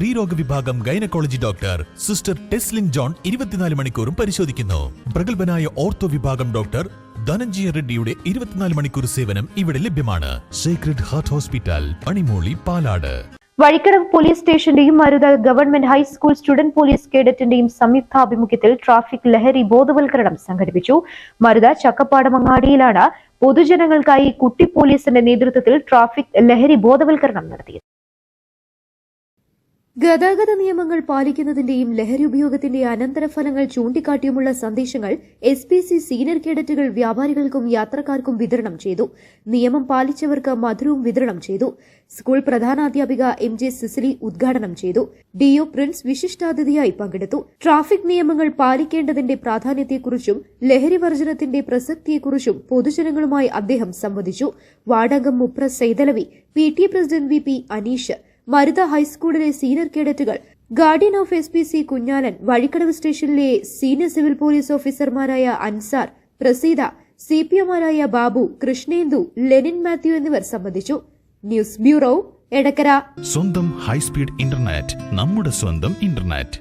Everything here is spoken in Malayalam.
സ്ത്രീരോഗ വിഭാഗം gynaecology doctor sister Teslin John ഇരുപത്തിനാല് മണിക്കൂറും പരിശോധിക്കുന്നു. പ്രഗത്ഭനായ ഓർത്തോ വിഭാഗം ഡോക്ടർ ധനഞ്ജയ റെഡ്ഡിയുടെ ഇരുപത്തിനാല് മണിക്കൂർ സേവനം ഇവിടെ ലഭ്യമാണ്. Secret heart hospital Panimooli Palad. Vazhikkadavu police സ്റ്റേഷന്റെയും Marutha government high school student police കേഡറ്റിന്റെയും സംയുക്താഭിമുഖ്യത്തിൽ ട്രാഫിക് ലഹരി ബോധവൽക്കരണം സംഘടിപ്പിച്ചു. മരുത ചക്കപ്പാടമങ്ങാടിയിലാണ് പൊതുജനങ്ങൾക്കായി കുട്ടി പോലീസിന്റെ നേതൃത്വത്തിൽ ട്രാഫിക് ലഹരി ബോധവൽക്കരണം നടത്തിയത്. ഗതാഗത നിയമങ്ങൾ പാലിക്കുന്നതിന്റെയും ലഹരി ഉപയോഗത്തിന്റെ അനന്തരഫലങ്ങൾ ചൂണ്ടിക്കാട്ടിയുമുള്ള സന്ദേശങ്ങൾ എസ് പി സി സീനിയർ കേഡറ്റുകൾ വ്യാപാരികൾക്കും യാത്രക്കാർക്കും വിതരണം ചെയ്തു. നിയമം പാലിച്ചവർക്ക് മധുരവും വിതരണം ചെയ്തു. സ്കൂൾ പ്രധാനാധ്യാപിക എം ജെ സിസിലി ഉദ്ഘാടനം ചെയ്തു. ഡിഒ പ്രിൻസ് വിശിഷ്ടാതിഥിയായി പങ്കെടുത്തു. ട്രാഫിക് നിയമങ്ങൾ പാലിക്കേണ്ടതിന്റെ പ്രാധാന്യത്തെക്കുറിച്ചും ലഹരി വർജനത്തിന്റെ പ്രസക്തിയെക്കുറിച്ചും പൊതുജനങ്ങളുമായി അദ്ദേഹം സംവദിച്ചു. വാർഡംഗം Mupra Saithalavi P T president V P Aneesh Marutha ഹൈസ്കൂളിലെ senior കേഡറ്റുകൾ guardian of S P C Kunhalan Vazhikkadavu സ്റ്റേഷനിലെ സീനിയർ സിവിൽ പോലീസ് ഓഫീസർമാരായ അൻസാർ പ്രസീദ സി പി എമാരായ ബാബു കൃഷ്ണേന്ദു ലെനിൻ മാത്യു എന്നിവർ സംബന്ധിച്ചു. News bureau Edakkara. സ്വന്തം ഹൈസ്പീഡ് ഇന്റർനെറ്റ് നമ്മുടെ സ്വന്തം ഇന്റർനെറ്റ്.